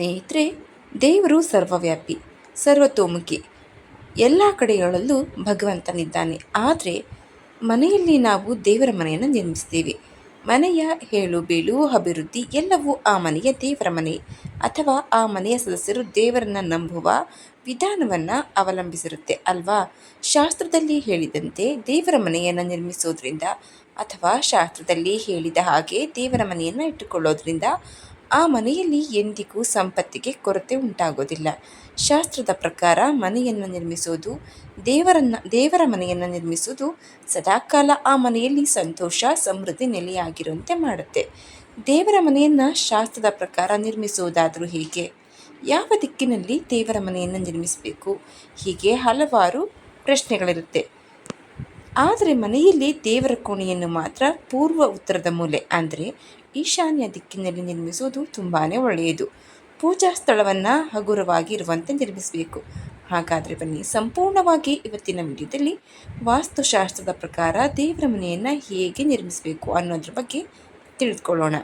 ಸ್ನೇಹಿತರೆ, ದೇವರು ಸರ್ವವ್ಯಾಪಿ, ಸರ್ವತೋಮುಖಿ. ಎಲ್ಲ ಕಡೆಗಳಲ್ಲೂ ಭಗವಂತನಿದ್ದಾನೆ. ಆದರೆ, ಮನೆಯಲ್ಲಿ ನಾವು ದೇವರ ಮನೆಯನ್ನು ನಿರ್ಮಿಸ್ತೀವಿ ಮನೆಯ ಹೇಳು, ಬೀಳು, ಅಭಿವೃದ್ಧಿ ಎಲ್ಲವೂ ಆ ಮನೆಯ ದೇವರ ಮನೆ. ಅಥವಾ ಆ ಮನೆಯ ಸದಸ್ಯರು ದೇವರನ್ನು ನಂಬುವ ವಿಧಾನವನ್ನು ಅವಲಂಬಿಸಿರುತ್ತೆ ಅಲ್ವಾ? ಶಾಸ್ತ್ರದಲ್ಲಿ ಹೇಳಿದಂತೆ ದೇವರ ಮನೆಯನ್ನು ನಿರ್ಮಿಸೋದ್ರಿಂದ ಅಥವಾ ಶಾಸ್ತ್ರದಲ್ಲಿ ಹೇಳಿದ ಹಾಗೆ ದೇವರ ಮನೆಯನ್ನು ಇಟ್ಟುಕೊಳ್ಳೋದ್ರಿಂದ ಆ ಮನೆಯಲ್ಲಿ ಎಂದಿಗೂ ಸಂಪತ್ತಿಗೆ ಕೊರತೆ ಉಂಟಾಗೋದಿಲ್ಲ. ಶಾಸ್ತ್ರದ ಪ್ರಕಾರ ಮನೆಯನ್ನು ನಿರ್ಮಿಸೋದು ದೇವರನ್ನು, ದೇವರ ಮನೆಯನ್ನು ನಿರ್ಮಿಸೋದು ಸದಾಕಾಲ ಆ ಮನೆಯಲ್ಲಿ ಸಂತೋಷ, ಸಮೃದ್ಧಿ ನೆಲೆಯಾಗಿರುವಂತೆ ಮಾಡುತ್ತೆ. ದೇವರ ಮನೆಯನ್ನು ಶಾಸ್ತ್ರದ ಪ್ರಕಾರ ನಿರ್ಮಿಸುವುದಾದರೂ ಹೇಗೆ? ಯಾವ ದಿಕ್ಕಿನಲ್ಲಿ ದೇವರ ಮನೆಯನ್ನು ನಿರ್ಮಿಸಬೇಕು? ಹೀಗೆ ಹಲವಾರು ಪ್ರಶ್ನೆಗಳಿರುತ್ತೆ. ಆದರೆ ಮನೆಯಲ್ಲಿ ದೇವರ ಕೋಣೆಯನ್ನು ಮಾತ್ರ ಪೂರ್ವ ಉತ್ತರದ ಮೂಲೆ, ಅಂದರೆ ಈಶಾನ್ಯ ದಿಕ್ಕಿನಲ್ಲಿ ನಿರ್ಮಿಸುವುದು ತುಂಬಾ ಒಳ್ಳೆಯದು. ಪೂಜಾ ಸ್ಥಳವನ್ನು ಹಗುರವಾಗಿ ಇರುವಂತೆ ನಿರ್ಮಿಸಬೇಕು. ಹಾಗಾದರೆ ಬನ್ನಿ, ಸಂಪೂರ್ಣವಾಗಿ ಇವತ್ತಿನ ವಿಡಿಯೋದಲ್ಲಿ ವಾಸ್ತುಶಾಸ್ತ್ರದ ಪ್ರಕಾರ ದೇವರ ಮನೆಯನ್ನು ಹೇಗೆ ನಿರ್ಮಿಸಬೇಕು ಅನ್ನೋದ್ರ ಬಗ್ಗೆ ತಿಳಿದುಕೊಳ್ಳೋಣ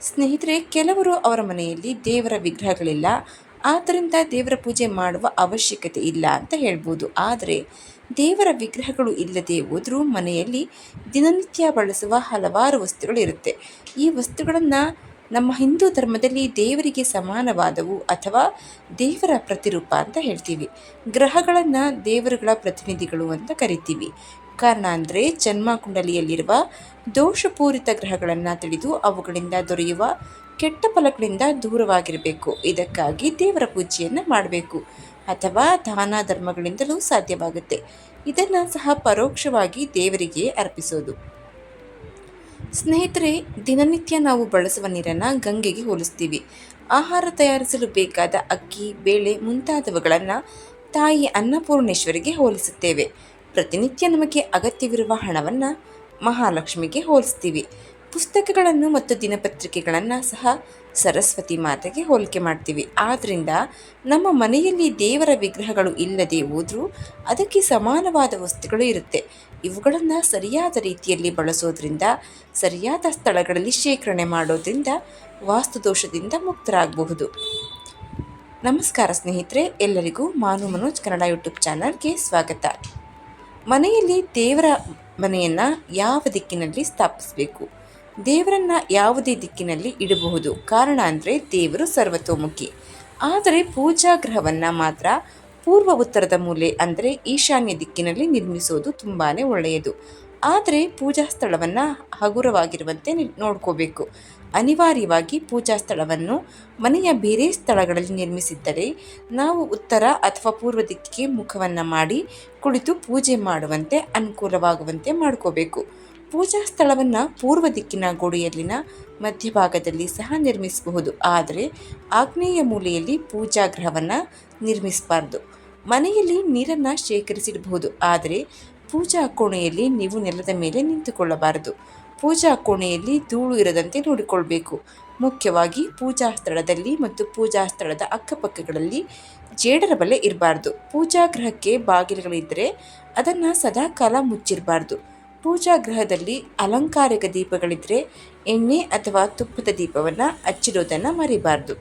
ಸ್ನೇಹಿತರೆ, ಕೆಲವರು ಅವರ ಮನೆಯಲ್ಲಿ ದೇವರ ವಿಗ್ರಹಗಳಿಲ್ಲ ಆದ್ದರಿಂದ ದೇವರ ಪೂಜೆ ಮಾಡುವ ಅವಶ್ಯಕತೆ ಇಲ್ಲ ಅಂತ ಹೇಳ್ಬೋದು. ಆದರೆ ದೇವರ ವಿಗ್ರಹಗಳು ಇಲ್ಲದೆ ಹೋದರೂ ಮನೆಯಲ್ಲಿ ದಿನನಿತ್ಯ ಬಳಸುವ ಹಲವಾರು ವಸ್ತುಗಳು ಇರುತ್ತೆ. ಈ ವಸ್ತುಗಳನ್ನು ನಮ್ಮ ಹಿಂದೂ ಧರ್ಮದಲ್ಲಿ ದೇವರಿಗೆ ಸಮಾನವಾದವು ಅಥವಾ ದೇವರ ಪ್ರತಿರೂಪ ಅಂತ ಹೇಳ್ತೀವಿ. ಗ್ರಹಗಳನ್ನು ದೇವರುಗಳ ಪ್ರತಿನಿಧಿಗಳು ಅಂತ ಕರಿತೀವಿ. ಕಾರಣ ಅಂದರೆ ಜನ್ಮ ಕುಂಡಲಿಯಲ್ಲಿರುವ ದೋಷಪೂರಿತ ಗ್ರಹಗಳನ್ನು ತಿಳಿದು ಅವುಗಳಿಂದ ದೊರೆಯುವ ಕೆಟ್ಟ ಫಲಗಳಿಂದ ದೂರವಾಗಿರಬೇಕು. ಇದಕ್ಕಾಗಿ ದೇವರ ಪೂಜೆಯನ್ನು ಮಾಡಬೇಕು. ಅಥವಾ ದಾನ ಧರ್ಮಗಳಿಂದಲೂ ಸಾಧ್ಯವಾಗುತ್ತೆ. ಇದನ್ನು ಸಹ ಪರೋಕ್ಷವಾಗಿ ದೇವರಿಗೆ ಅರ್ಪಿಸೋದು. ಸ್ನೇಹಿತರೆ, ದಿನನಿತ್ಯ ನಾವು ಬಳಸುವ ನೀರನ್ನು ಗಂಗೆಗೆ ಹೋಲಿಸ್ತೀವಿ. ಆಹಾರ ತಯಾರಿಸಲು ಬೇಕಾದ ಅಕ್ಕಿ, ಬೇಳೆ ಮುಂತಾದವುಗಳನ್ನು ತಾಯಿ ಅನ್ನಪೂರ್ಣೇಶ್ವರಿಗೆ ಹೋಲಿಸುತ್ತೇವೆ. ಪ್ರತಿನಿತ್ಯ ನಮಗೆ ಅಗತ್ಯವಿರುವ ಹಣವನ್ನು ಮಹಾಲಕ್ಷ್ಮಿಗೆ ಹೋಲಿಸ್ತೀವಿ. ಪುಸ್ತಕಗಳನ್ನು ಮತ್ತು ದಿನಪತ್ರಿಕೆಗಳನ್ನು ಸಹ ಸರಸ್ವತಿ ಮಾತೆಗೆ ಹೋಲಿಕೆ ಮಾಡ್ತೀವಿ. ಆದ್ದರಿಂದ ನಮ್ಮ ಮನೆಯಲ್ಲಿ ದೇವರ ವಿಗ್ರಹಗಳು ಇಲ್ಲದೆ ಹೋದರೂ ಅದಕ್ಕೆ ಸಮಾನವಾದ ವಸ್ತುಗಳು ಇರುತ್ತೆ. ಇವುಗಳನ್ನು ಸರಿಯಾದ ರೀತಿಯಲ್ಲಿ ಬಳಸೋದ್ರಿಂದ, ಸರಿಯಾದ ಸ್ಥಳಗಳಲ್ಲಿ ಶೇಖರಣೆ ಮಾಡೋದ್ರಿಂದ ವಾಸ್ತುದೋಷದಿಂದ ಮುಕ್ತರಾಗಬಹುದು. ನಮಸ್ಕಾರ ಸ್ನೇಹಿತರೆ, ಎಲ್ಲರಿಗೂ ಮಾನು ಮನೋಜ್ ಕನ್ನಡ ಯೂಟ್ಯೂಬ್ ಚಾನಲ್ಗೆ ಸ್ವಾಗತ. ಮನೆಯಲ್ಲಿ ದೇವರ ಮನೆಯನ್ನು ಯಾವ ದಿಕ್ಕಿನಲ್ಲಿ ಸ್ಥಾಪಿಸಬೇಕು? ದೇವರನ್ನು ಯಾವುದೇ ದಿಕ್ಕಿನಲ್ಲಿ ಇಡಬಹುದು. ಕಾರಣ ಅಂದರೆ ದೇವರು ಸರ್ವತೋಮುಖಿ. ಆದರೆ ಪೂಜಾ ಗೃಹವನ್ನು ಮಾತ್ರ ಪೂರ್ವ ಉತ್ತರದ ಮೂಲೆ ಅಂದರೆ ಈಶಾನ್ಯ ದಿಕ್ಕಿನಲ್ಲಿ ನಿರ್ಮಿಸೋದು ತುಂಬಾ ಒಳ್ಳೆಯದು. ಆದರೆ ಪೂಜಾ ಸ್ಥಳವನ್ನು ಹಗುರವಾಗಿರುವಂತೆ ನೋಡ್ಕೋಬೇಕು. ಅನಿವಾರ್ಯವಾಗಿ ಪೂಜಾ ಸ್ಥಳವನ್ನು ಮನೆಯ ಬೇರೆ ಸ್ಥಳಗಳಲ್ಲಿ ನಿರ್ಮಿಸಿದ್ದರೆ ನಾವು ಉತ್ತರ ಅಥವಾ ಪೂರ್ವ ದಿಕ್ಕಿಗೆ ಮುಖವನ್ನು ಮಾಡಿ ಕುಳಿತು ಪೂಜೆ ಮಾಡುವಂತೆ ಅನುಕೂಲವಾಗುವಂತೆ ಮಾಡ್ಕೋಬೇಕು. ಪೂಜಾ ಸ್ಥಳವನ್ನು ಪೂರ್ವ ದಿಕ್ಕಿನ ಗೋಡೆಯಲ್ಲಿನ ಮಧ್ಯಭಾಗದಲ್ಲಿ ಸಹ ನಿರ್ಮಿಸಬಹುದು. ಆದರೆ ಆಗ್ನೇಯ ಮೂಲೆಯಲ್ಲಿ ಪೂಜಾ ಗೃಹವನ್ನು ನಿರ್ಮಿಸಬಾರ್ದು. ಮನೆಯಲ್ಲಿ ನೀರನ್ನು ಶೇಖರಿಸಿಡಬಹುದು. ಆದರೆ ಪೂಜಾ ಕೋಣೆಯಲ್ಲಿ ನೀವು ನೆಲದ ಮೇಲೆ ನಿಂತುಕೊಳ್ಳಬಾರದು. ಪೂಜಾ ಕೋಣೆಯಲ್ಲಿ ಧೂಳು ಇರದಂತೆ ನೋಡಿಕೊಳ್ಬೇಕು. ಮುಖ್ಯವಾಗಿ ಪೂಜಾ ಸ್ಥಳದಲ್ಲಿ ಮತ್ತು ಪೂಜಾ ಸ್ಥಳದ ಅಕ್ಕಪಕ್ಕಗಳಲ್ಲಿ ಜೇಡರ ಬಲೆ ಇರಬಾರ್ದು. ಪೂಜಾ ಗೃಹಕ್ಕೆ ಬಾಗಿಲುಗಳಿದ್ದರೆ ಅದನ್ನು ಸದಾಕಾಲ ಮುಚ್ಚಿರಬಾರ್ದು. ಪೂಜಾ ಗೃಹದಲ್ಲಿ ಅಲಂಕಾರಿಕ ದೀಪಗಳಿದ್ದರೆ ಎಣ್ಣೆ ಅಥವಾ ತುಪ್ಪದ ದೀಪವನ್ನು ಹಚ್ಚಿರೋದನ್ನು ಮರಿಬಾರ್ದು.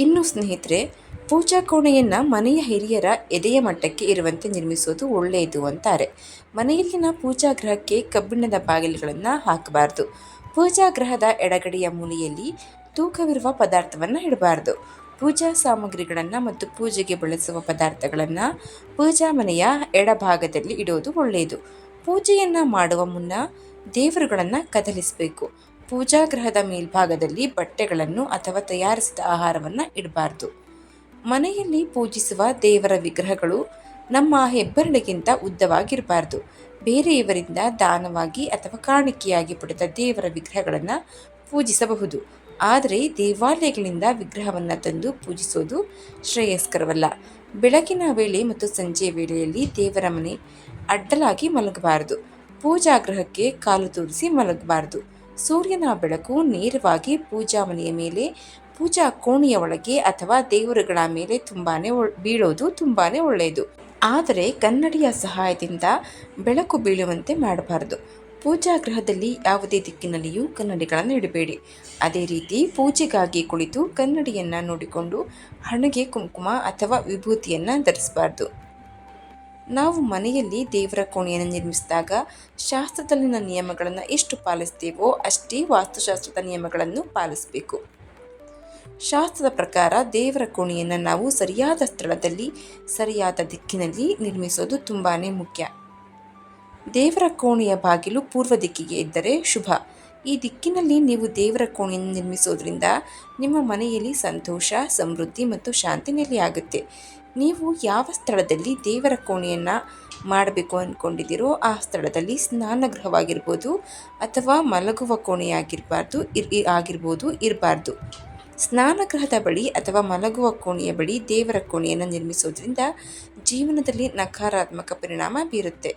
ಇನ್ನು ಸ್ನೇಹಿತರೆ, ಪೂಜಾ ಕೋಣೆಯನ್ನು ಮನೆಯ ಹಿರಿಯರ ಎದೆಯ ಮಟ್ಟಕ್ಕೆ ಇರುವಂತೆ ನಿರ್ಮಿಸೋದು ಒಳ್ಳೆಯದು ಅಂತಾರೆ. ಮನೆಯಲ್ಲಿನ ಪೂಜಾ ಗೃಹಕ್ಕೆ ಕಬ್ಬಿಣದ ಬಾಗಿಲುಗಳನ್ನು ಹಾಕಬಾರ್ದು. ಪೂಜಾ ಗೃಹದ ಎಡಗಡೆಯ ಮೂಲೆಯಲ್ಲಿ ತೂಕವಿರುವ ಪದಾರ್ಥವನ್ನು ಇಡಬಾರ್ದು. ಪೂಜಾ ಸಾಮಗ್ರಿಗಳನ್ನು ಮತ್ತು ಪೂಜೆಗೆ ಬಳಸುವ ಪದಾರ್ಥಗಳನ್ನು ಪೂಜಾ ಮನೆಯ ಎಡಭಾಗದಲ್ಲಿ ಇಡೋದು ಒಳ್ಳೆಯದು. ಪೂಜೆಯನ್ನು ಮಾಡುವ ಮುನ್ನ ದೇವರುಗಳನ್ನು ಕದಲಿಸಬೇಕು. ಪೂಜಾ ಗೃಹದ ಮೇಲ್ಭಾಗದಲ್ಲಿ ಬಟ್ಟೆಗಳನ್ನು ಅಥವಾ ತಯಾರಿಸಿದ ಆಹಾರವನ್ನು ಇಡಬಾರ್ದು. ಮನೆಯಲ್ಲಿ ಪೂಜಿಸುವ ದೇವರ ವಿಗ್ರಹಗಳು ನಮ್ಮ ಹೆಬ್ಬೆರಳಿಗಿಂತ ಉದ್ದವಾಗಿರಬಾರ್ದು. ಬೇರೆಯವರಿಂದ ದಾನವಾಗಿ ಅಥವಾ ಕಾಣಿಕೆಯಾಗಿ ಪಡೆದ ದೇವರ ವಿಗ್ರಹಗಳನ್ನು ಪೂಜಿಸಬಹುದು. ಆದರೆ ದೇವಾಲಯಗಳಿಂದ ವಿಗ್ರಹವನ್ನು ತಂದು ಪೂಜಿಸೋದು ಶ್ರೇಯಸ್ಕರವಲ್ಲ. ಬೆಳಗಿನ ವೇಳೆ ಮತ್ತು ಸಂಜೆ ವೇಳೆಯಲ್ಲಿ ದೇವರ ಮನೆ ಅಡ್ಡಲಾಗಿ ಮಲಗಬಾರದು. ಪೂಜಾಗ್ರಹಕ್ಕೆ ಕಾಲು ತೂರಿಸಿ ಮಲಗಬಾರದು. ಸೂರ್ಯನ ಬೆಳಕು ನೇರವಾಗಿ ಪೂಜಾ ಮನೆಯ ಮೇಲೆ, ಪೂಜಾ ಕೋಣೆಯ ಒಳಗೆ ಅಥವಾ ದೇವರುಗಳ ಮೇಲೆ ತುಂಬಾ ಬೀಳೋದು ತುಂಬಾ ಒಳ್ಳೆಯದು. ಆದರೆ ಕನ್ನಡಿಯ ಸಹಾಯದಿಂದ ಬೆಳಕು ಬೀಳುವಂತೆ ಮಾಡಬಾರದು. ಪೂಜಾ ಗೃಹದಲ್ಲಿ ಯಾವುದೇ ದಿಕ್ಕಿನಲ್ಲಿಯೂ ಕನ್ನಡಿಗಳನ್ನು ಇಡಬೇಡಿ. ಅದೇ ರೀತಿ ಪೂಜೆಗಾಗಿ ಕುಳಿತು ಕನ್ನಡಿಯನ್ನು ನೋಡಿಕೊಂಡು ಹಣೆಗೆ ಕುಂಕುಮ ಅಥವಾ ವಿಭೂತಿಯನ್ನು ಧರಿಸಬಾರ್ದು. ನಾವು ಮನೆಯಲ್ಲಿ ದೇವರ ಕೋಣೆಯನ್ನು ನಿರ್ಮಿಸಿದಾಗ ಶಾಸ್ತ್ರದಲ್ಲಿನ ನಿಯಮಗಳನ್ನು ಎಷ್ಟು ಪಾಲಿಸ್ತೀವೋ ಅಷ್ಟೇ ವಾಸ್ತುಶಾಸ್ತ್ರದ ನಿಯಮಗಳನ್ನು ಪಾಲಿಸಬೇಕು. ಶಾಸ್ತ್ರದ ಪ್ರಕಾರ ದೇವರ ಕೋಣೆಯನ್ನು ನಾವು ಸರಿಯಾದ ಸ್ಥಳದಲ್ಲಿ, ಸರಿಯಾದ ದಿಕ್ಕಿನಲ್ಲಿ ನಿರ್ಮಿಸೋದು ತುಂಬಾ ಮುಖ್ಯ. ದೇವರ ಕೋಣೆಯ ಬಾಗಿಲು ಪೂರ್ವ ದಿಕ್ಕಿಗೆ ಇದ್ದರೆ ಶುಭ. ಈ ದಿಕ್ಕಿನಲ್ಲಿ ನೀವು ದೇವರ ಕೋಣೆಯನ್ನು ನಿರ್ಮಿಸೋದ್ರಿಂದ ನಿಮ್ಮ ಮನೆಯಲ್ಲಿ ಸಂತೋಷ, ಸಮೃದ್ಧಿ ಮತ್ತು ಶಾಂತಿ ನೆಲೆಯಾಗುತ್ತೆ ನೀವು ಯಾವ ಸ್ಥಳದಲ್ಲಿ ದೇವರ ಕೋಣೆಯನ್ನು ಮಾಡಬೇಕು ಅಂದ್ಕೊಂಡಿದ್ದೀರೋ ಆ ಸ್ಥಳದಲ್ಲಿ ಸ್ನಾನಗೃಹವಾಗಿರ್ಬೋದು ಅಥವಾ ಮಲಗುವ ಕೋಣೆಯಾಗಿರಬಾರ್ದು, ಇರ್ ಆಗಿರ್ಬೋದು, ಇರಬಾರ್ದು. ಸ್ನಾನಗೃಹದ ಬಳಿ ಅಥವಾ ಮಲಗುವ ಕೋಣೆಯ ಬಳಿ ದೇವರ ಕೋಣೆಯನ್ನು ನಿರ್ಮಿಸೋದ್ರಿಂದ ಜೀವನದಲ್ಲಿ ನಕಾರಾತ್ಮಕ ಪರಿಣಾಮ ಬೀರುತ್ತೆ.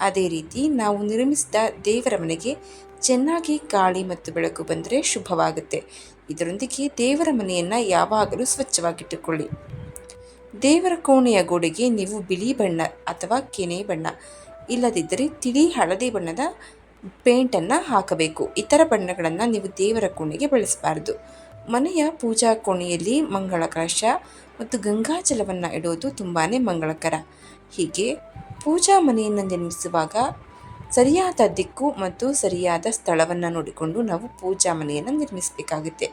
ಅದೇ ರೀತಿ ನಾವು ನಿರ್ಮಿಸಿದ ದೇವರ ಮನೆಗೆ ಚೆನ್ನಾಗಿ ಗಾಳಿ ಮತ್ತು ಬೆಳಕು ಬಂದರೆ ಶುಭವಾಗುತ್ತೆ. ಇದರೊಂದಿಗೆ ದೇವರ ಮನೆಯನ್ನು ಯಾವಾಗಲೂ ಸ್ವಚ್ಛವಾಗಿಟ್ಟುಕೊಳ್ಳಿ. ದೇವರ ಕೋಣೆಯ ಗೋಡೆಗೆ ನೀವು ಬಿಳಿ ಬಣ್ಣ ಅಥವಾ ಕೆನೆ ಬಣ್ಣ ಇಲ್ಲದಿದ್ದರೆ ತಿಳಿ ಹಳದಿ ಬಣ್ಣದ ಪೇಂಟನ್ನು ಹಾಕಬೇಕು. ಇತರ ಬಣ್ಣಗಳನ್ನು ನೀವು ದೇವರ ಕೋಣೆಗೆ ಬಳಸಬಾರದು. ಮನೆಯ ಪೂಜಾ ಕೋಣೆಯಲ್ಲಿ ಮಂಗಳ ಕಳಶ ಮತ್ತು ಗಂಗಾಜಲವನ್ನು ಇಡೋದು ತುಂಬಾ ಮಂಗಳಕರ. ಹೀಗೆ ಪೂಜಾ ಮನೆಯನ್ನು ನಿರ್ಮಿಸುವಾಗ ಸರಿಯಾದ ದಿಕ್ಕು ಮತ್ತು ಸರಿಯಾದ ಸ್ಥಳವನ್ನು ನೋಡಿಕೊಂಡು ನಾವು ಪೂಜಾ ಮನೆಯನ್ನು ನಿರ್ಮಿಸಬೇಕಾಗುತ್ತೆ.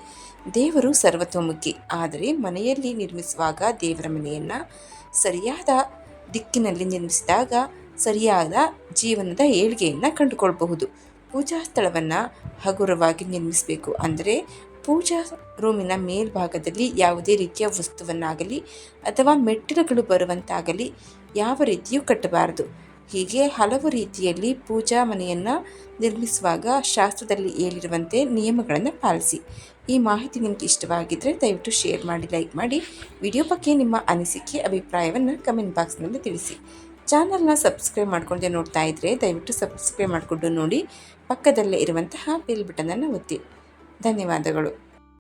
ದೇವರು ಸರ್ವತೋಮುಖಿ. ಆದರೆ ಮನೆಯಲ್ಲಿ ನಿರ್ಮಿಸುವಾಗ ದೇವರ ಮನೆಯನ್ನು ಸರಿಯಾದ ದಿಕ್ಕಿನಲ್ಲಿ ನಿರ್ಮಿಸಿದಾಗ ಸರಿಯಾದ ಜೀವನದ ಏಳಿಗೆಯನ್ನು ಕಂಡುಕೊಳ್ಬಹುದು. ಪೂಜಾ ಸ್ಥಳವನ್ನು ಹಗುರವಾಗಿ ನಿರ್ಮಿಸಬೇಕು. ಅಂದರೆ ಪೂಜಾ ರೂಮಿನ ಮೇಲ್ಭಾಗದಲ್ಲಿ ಯಾವುದೇ ರೀತಿಯ ವಸ್ತುವನ್ನಾಗಲಿ ಅಥವಾ ಮೆಟ್ಟಿಲುಗಳು ಬರುವಂತಾಗಲಿ ಯಾವ ರೀತಿಯೂ ಕಟ್ಟಬಾರದು. ಹೀಗೆ ಹಲವು ರೀತಿಯಲ್ಲಿ ಪೂಜಾ ಮನೆಯನ್ನು ನಿರ್ಮಿಸುವಾಗ ಶಾಸ್ತ್ರದಲ್ಲಿ ಹೇಳಿರುವಂತೆ ನಿಯಮಗಳನ್ನು ಪಾಲಿಸಿ. ಈ ಮಾಹಿತಿ ನಿಮಗೆ ಇಷ್ಟವಾಗಿದ್ದರೆ ದಯವಿಟ್ಟು ಶೇರ್ ಮಾಡಿ, ಲೈಕ್ ಮಾಡಿ. ವಿಡಿಯೋ ಬಗ್ಗೆ ನಿಮ್ಮ ಅನಿಸಿಕೆ, ಅಭಿಪ್ರಾಯವನ್ನು ಕಮೆಂಟ್ ಬಾಕ್ಸ್ನಲ್ಲಿ ತಿಳಿಸಿ. ಚಾನಲ್ನ ಸಬ್ಸ್ಕ್ರೈಬ್ ಮಾಡಿಕೊಂಡೆ ನೋಡ್ತಾ ಇದ್ದರೆ ದಯವಿಟ್ಟು ಸಬ್ಸ್ಕ್ರೈಬ್ ಮಾಡಿಕೊಂಡು ನೋಡಿ. ಪಕ್ಕದಲ್ಲೇ ಇರುವಂತಹ ಬೆಲ್ ಬಟನನ್ನು ಒತ್ತಿ. ಧನ್ಯವಾದಗಳು.